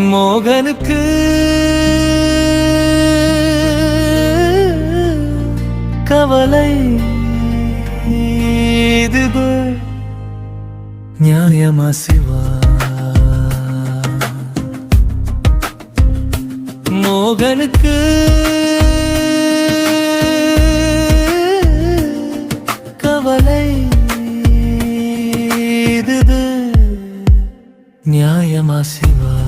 மோகனுக்கு. கவலை இதுப. நியாயமா சிவா. மோகனுக்கு. கவலை இதுது நியாயமா சிவா.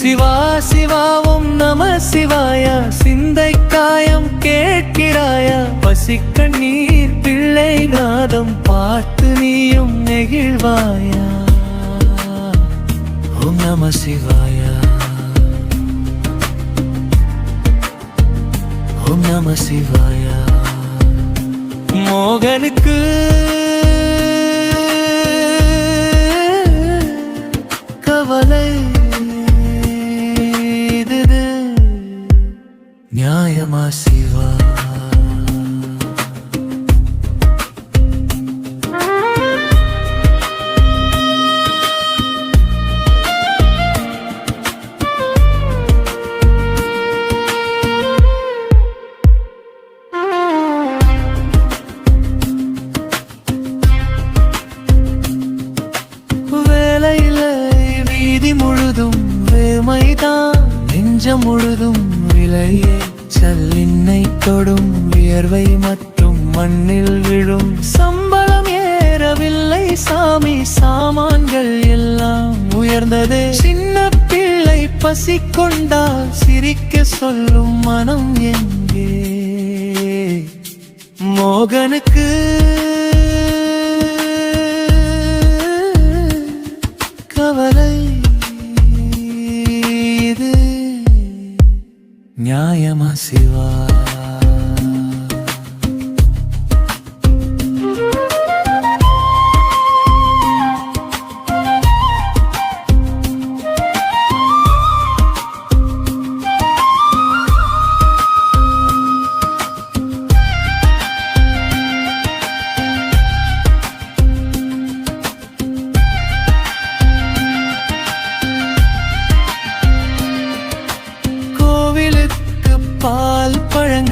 சிவா சிவாவும் நம சிவாயா. சிந்தை காயம் கேட்கிறாயா. பசிக்கண்ணீர் பிள்ளை நாதம் பார்த்து நீயும் நெகிழ்வாயா. ஓம் நம சிவாயா. ஓம் நம சிவாயா. மோகனுக்கு முழுதும் வேமைதான் நெஞ்சம் முழுதும் விலையே. சல்லின்னை தொடும் வியர்வை மற்றும் மண்ணில் விழும் சம்பளம் ஏறவில்லை. சாமி சாமான்கள் எல்லாம் உயர்ந்ததே. சின்ன பிள்ளை பசி கொண்டால் சிரிக்க சொல்லும் மனம் எங்கே? மோகனுக்கு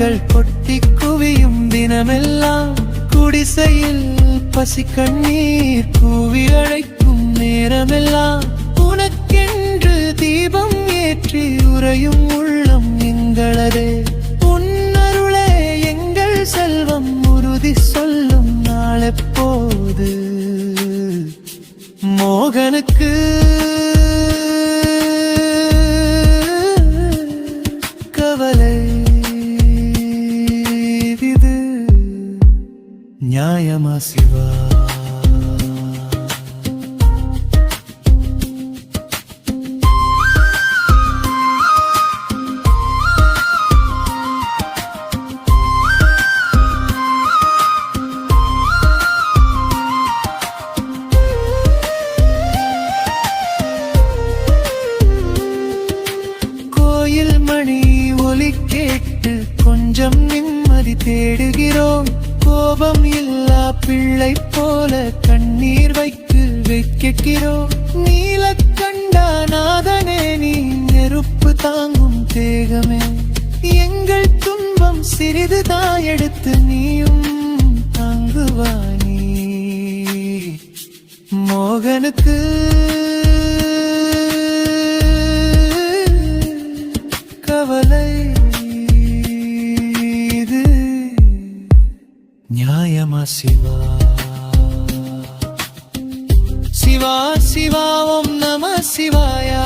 மலர்கள் கொட்டி குவியும் தினமெல்லாம் குடிசையில் பசி கண்ணீர் கூவி அழைக்கும் நேரமெல்லாம் உனக்கென்று தீபம் ஏற்றி உறையும் உள்ளம் எங்களதே. உன்னருளே எங்கள் செல்வம் உறுதி சொல்லும் நாளெப்போது. மோகனுக்கு கவலை நியாயமா சிவா. கோயில் மணி ஒலி கேட்டு கொஞ்சம் நிம்மதி தேடுகிறோம். கோபம் இல்லா பிள்ளை போல கண்ணீர் வைத்து வைக்கிறோம் நீலக்கண்டா நாதனே நீ நெருப்பு தாங்கும் தேகமே. எங்கள் துன்பம் சிறிதுதான் எடுத்து நீயும் தாங்குவானி. மோகனுக்கு சிவா. சிவா சிவா ஓம் நம சிவாயா.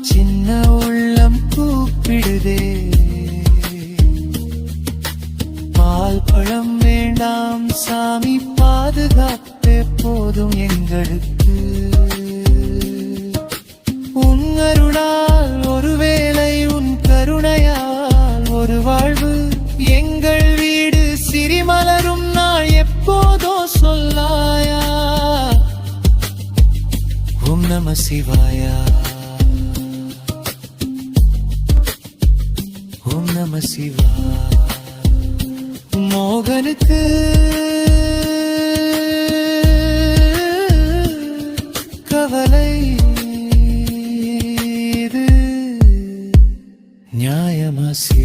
சின்ன உள்ளம் கூப்பிடுதே. பால் பழம் வேண்டாம் சாமி பாதுகாப்பே போதும் எங்களுக்கு. உங்கருடா நம சிவாயா. ஓம் நம சிவா. மோகனுக்கு. கவலை இது நியாயமா சிவா.